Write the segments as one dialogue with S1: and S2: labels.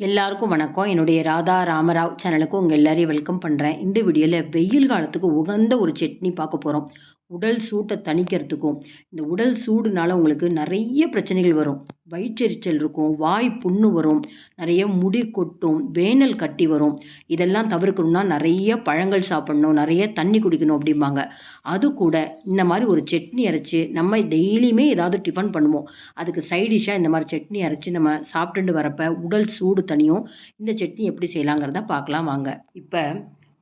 S1: எல்லாருக்கும் வணக்கம். என்னுடைய ராதா ராமராவ் சேனலுக்கு உங்கள் எல்லாரையும் வெல்கம் பண்ணுறேன் இந்த வீடியோவில் வெயில் காலத்துக்கு உகந்த ஒரு சட்னி பார்க்க போகிறோம் உடல் சூட்டை தணிக்கிறதுக்கும் இந்த உடல் சூடுனால உங்களுக்கு நிறைய பிரச்சனைகள் வரும். வயிற்றெரிச்சல் இருக்கும் வாய் புண்ணு வரும் நிறைய முடி கொட்டும் வேனல் கட்டி வரும். இதெல்லாம் தவிர்க்கணும்னா நிறைய பழங்கள் சாப்பிடணும் நிறைய தண்ணி குடிக்கணும் அப்படிம்பாங்க. அது கூட இந்த மாதிரி ஒரு சட்னி அரைச்சி நம்ம டெய்லியுமே ஏதாவது டிஃபன் பண்ணுவோம். அதுக்கு சைடிஷாக இந்த மாதிரி சட்னி அரைச்சி நம்ம சாப்பிட்டுட்டு வரப்ப உடல் சூடு தனியும் இந்த சட்னி எப்படி செய்யலாங்கிறத பார்க்கலாம் வாங்க. இப்போ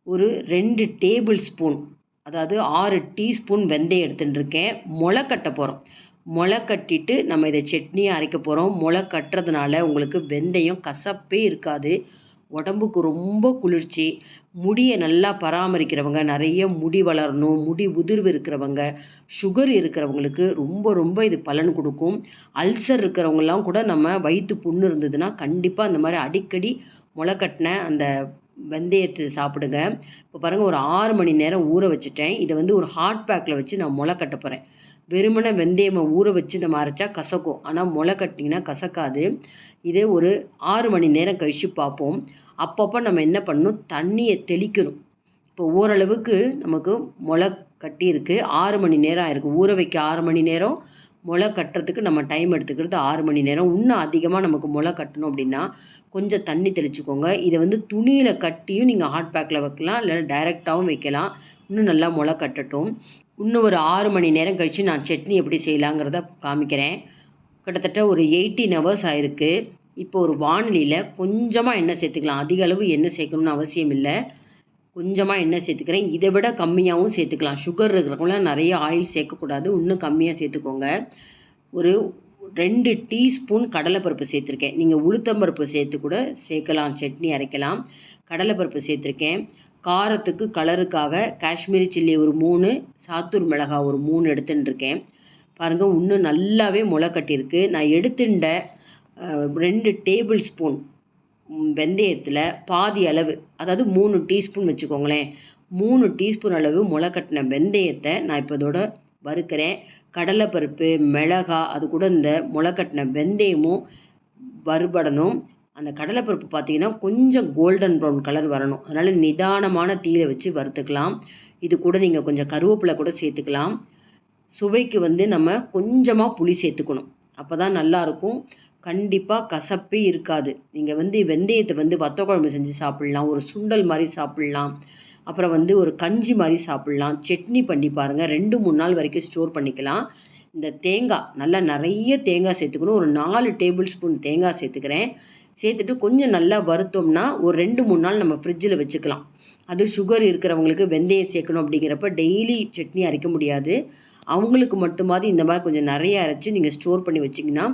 S1: ஒரு ரெண்டு டேபிள் ஸ்பூன் அதாவது ஆறு டீஸ்பூன் வெந்தயம் எடுத்துட்டுருக்கேன். முளை கட்ட போகிறோம் முளை கட்டிட்டு நம்ம இதை சட்னியை அரைக்க போகிறோம் முளை கட்டுறதுனால உங்களுக்கு வெந்தயம் கசப்பே இருக்காது. உடம்புக்கு ரொம்ப குளிர்ச்சி. முடியை நல்லா பராமரிக்கிறவங்க நிறைய முடி வளரணும் முடி உதிர்வு இருக்கிறவங்க சுகர் இருக்கிறவங்களுக்கு ரொம்ப ரொம்ப இது பலன் கொடுக்கும். அல்சர் இருக்கிறவங்கலாம் கூட நம்ம வயிற்று புண்ணு இருந்ததுன்னா கண்டிப்பாக அந்த மாதிரி அடிக்கடி முளை கட்டின அந்த வெந்தயத்தை சாப்பிடுங்க. இப்போ பாருங்கள் ஒரு ஆறு மணி நேரம் ஊற வச்சுட்டேன். இதை வந்து ஒரு ஹாட் பேக்கில் வச்சு நான் முளை கட்ட போகிறேன் வெறுமனை வெந்தயமை ஊற வச்சு நம்ம அரைச்சா கசக்கும். ஆனால் முளை கட்டிங்கன்னா கசக்காது. இதே ஒரு ஆறு மணி நேரம் கழித்து பார்ப்போம். அப்பப்போ நம்ம என்ன பண்ணணும்? தண்ணியை தெளிக்கணும். இப்போ ஓரளவுக்கு நமக்கு முளை கட்டி இருக்குது ஆறு மணி நேரம் ஆயிருக்கு. ஊற வைக்க ஆறு மணி நேரம். முளை கட்டுறதுக்கு நம்ம டைம் எடுத்துக்கிறது ஆறு மணி நேரம். இன்னும் அதிகமாக நமக்கு முளை கட்டணும் அப்படின்னா கொஞ்சம் தண்ணி தெளிச்சுக்கோங்க. இதை வந்து துணியில் கட்டியும் நீங்கள் ஹாட் பேக்கில் வைக்கலாம். இல்லை டைரெக்டாகவும் வைக்கலாம். இன்னும் நல்லா முளை கட்டட்டும். இன்னும் ஒரு ஆறு மணி நேரம் கழித்து நான் சட்னி எப்படி செய்யலாங்கிறத காமிக்கிறேன். கிட்டத்தட்ட ஒரு எயிட்டீன் ஹவர்ஸ் ஆயிருக்கு. இப்போ ஒரு வானிலையில் கொஞ்சமாக எண்ணெய் சேர்த்துக்கலாம். அதிக அளவு எண்ணெய் சேர்க்கணும்னு அவசியம் இல்லை. கொஞ்சமாக எண்ணெய் சேர்த்துக்கிறேன். இதை விட கம்மியாகவும் சேர்த்துக்கலாம். சுகர் இருக்கிறவங்களாம் நிறைய ஆயில் சேர்க்கக்கூடாது. இன்னும் கம்மியாக சேர்த்துக்கோங்க. ஒரு ரெண்டு டீஸ்பூன் கடலைப்பருப்பு சேர்த்துருக்கேன். நீங்கள் உளுத்தம்பருப்பு சேர்த்து கூட சேர்க்கலாம். சட்னி அரைக்கலாம். கடலைப்பருப்பு சேர்த்துருக்கேன். காரத்துக்கு கலருக்காக காஷ்மீரி சில்லி ஒரு மூணு சாத்தூர் மிளகாய் ஒரு மூணு எடுத்துன்னு இருக்கேன் பாருங்கள் இன்னும் நல்லாவே முளை கட்டியிருக்கு நான் எடுத்துட்ட ரெண்டு டேபிள் ஸ்பூன் வெந்தயத்தில் பாதி அளவு அதாவது மூணு டீஸ்பூன் வச்சுக்கோங்களேன். மூணு டீஸ்பூன் அளவு முளை கட்டின வெந்தயத்தை நான் இப்போ இதோட வறுக்கிறேன். கடலைப்பருப்பு மிளகா அது கூட இந்த முளை கட்டின வெந்தயமும் வறுபடணும். அந்த கடலைப்பருப்பு பார்த்தீங்கன்னா கொஞ்சம் கோல்டன் ப்ரௌன் கலர் வரணும். அதனால் நிதானமான தீயில வச்சு வறுத்துக்கலாம். இது கூட நீங்கள் கொஞ்சம் கருவேப்பிலை கூட சேர்த்துக்கலாம். சுவைக்கு வந்து நம்ம கொஞ்சமாக புளி சேர்த்துக்கணும். அப்போ தான் நல்லாயிருக்கும் கண்டிப்பாக கசப்பே இருக்காது. நீங்கள் வந்து வெந்தயத்தை வந்து வத்த குழம்பு செஞ்சு சாப்பிட்லாம் ஒரு சுண்டல் மாதிரி சாப்பிட்லாம் அப்புறம் வந்து ஒரு கஞ்சி மாதிரி சாப்பிட்லாம் சட்னி பண்ணி பாருங்கள் ரெண்டு மூணு நாள் வரைக்கும் ஸ்டோர் பண்ணிக்கலாம். இந்த தேங்காய் நல்லா நிறைய தேங்காய் சேர்த்துக்கணும். ஒரு நாலு டேபிள் ஸ்பூன் தேங்காய் சேர்த்துக்கிறேன். சேர்த்துட்டு கொஞ்சம் நல்லா வறுத்தோம்னா ஒரு ரெண்டு மூணு நாள் நம்ம ஃப்ரிட்ஜில் வச்சுக்கலாம். அது சுகர் இருக்கிறவங்களுக்கு வெந்தயம் சேர்க்கணும் அப்படிங்கிறப்ப டெய்லி சட்னி அரைக்க முடியாது. அவங்களுக்கு மட்டுமாவது இந்த மாதிரி கொஞ்சம் நிறைய அரைச்சி நீங்கள் ஸ்டோர் பண்ணி வச்சிங்கன்னா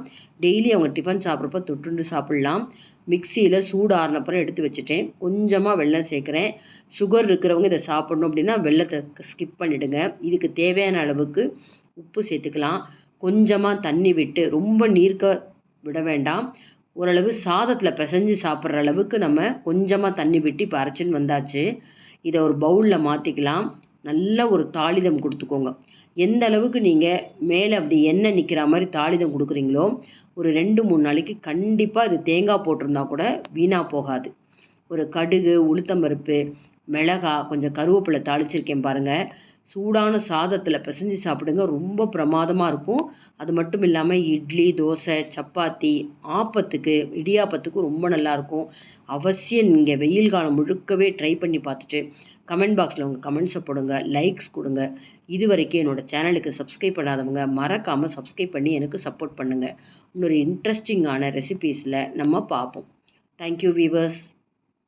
S1: டெய்லி அவங்க டிஃபன் சாப்பிட்றப்ப தொட்டுண்டு சாப்பிட்லாம். மிக்சியில் சூடு ஆறினப்புறம் எடுத்து வச்சுட்டேன். கொஞ்சமாக வெள்ளம் சேர்க்குறேன். சுகர் இருக்கிறவங்க இதை சாப்பிட்ணும் அப்படின்னா வெள்ளத்தை ஸ்கிப் பண்ணிவிடுங்க இதுக்கு தேவையான அளவுக்கு உப்பு சேர்த்துக்கலாம். கொஞ்சமாக தண்ணி விட்டு ரொம்ப நீர்க்க விட வேண்டாம். ஓரளவு சாதத்தில் பிசைஞ்சு சாப்பிட்ற அளவுக்கு நம்ம கொஞ்சமாக தண்ணி விட்டு இப்போ அரைச்சின்னு வந்தாச்சு. இதை ஒரு பவுலில் மாற்றிக்கலாம் நல்ல ஒரு தாளிதம் கொடுத்துக்கோங்க. எந்த அளவுக்கு நீங்கள் மேலே அப்படி எண்ணெய் நிற்கிற மாதிரி தாளிதம் கொடுக்குறீங்களோ ஒரு ரெண்டு மூணு நாளைக்கு கண்டிப்பாக அது தேங்காய் போட்டிருந்தா கூட வீணாக போகாது. ஒரு கடுகு உளுத்தம்பருப்பு மிளகா கொஞ்சம் கருவேப்பிலை தாளிச்சிருக்கேன் பாருங்கள் சூடான சாதத்தில் பிசைஞ்சு சாப்பிடுங்க. ரொம்ப பிரமாதமாக இருக்கும். அது மட்டும் இல்லாமல் இட்லி தோசை சப்பாத்தி ஆப்பத்துக்கு இடியாப்பத்துக்கு ரொம்ப நல்லாயிருக்கும் அவசியம் நீங்கள் வெயில் காலம் முழுக்கவே ட்ரை பண்ணி பார்த்துட்டு கமெண்ட் பாக்ஸில் உங்கள் கமெண்ட்ஸை போடுங்க லைக்ஸ் கொடுங்க. இது வரைக்கும் என்னோடய சேனலுக்கு சப்ஸ்கிரைப் பண்ணாதவங்க மறக்காமல் சப்ஸ்கிரைப் பண்ணி எனக்கு சப்போர்ட் பண்ணுங்கள் இன்னொரு இன்ட்ரெஸ்டிங்கான ரெசிபீஸில் நம்ம பார்ப்போம். Thank you viewers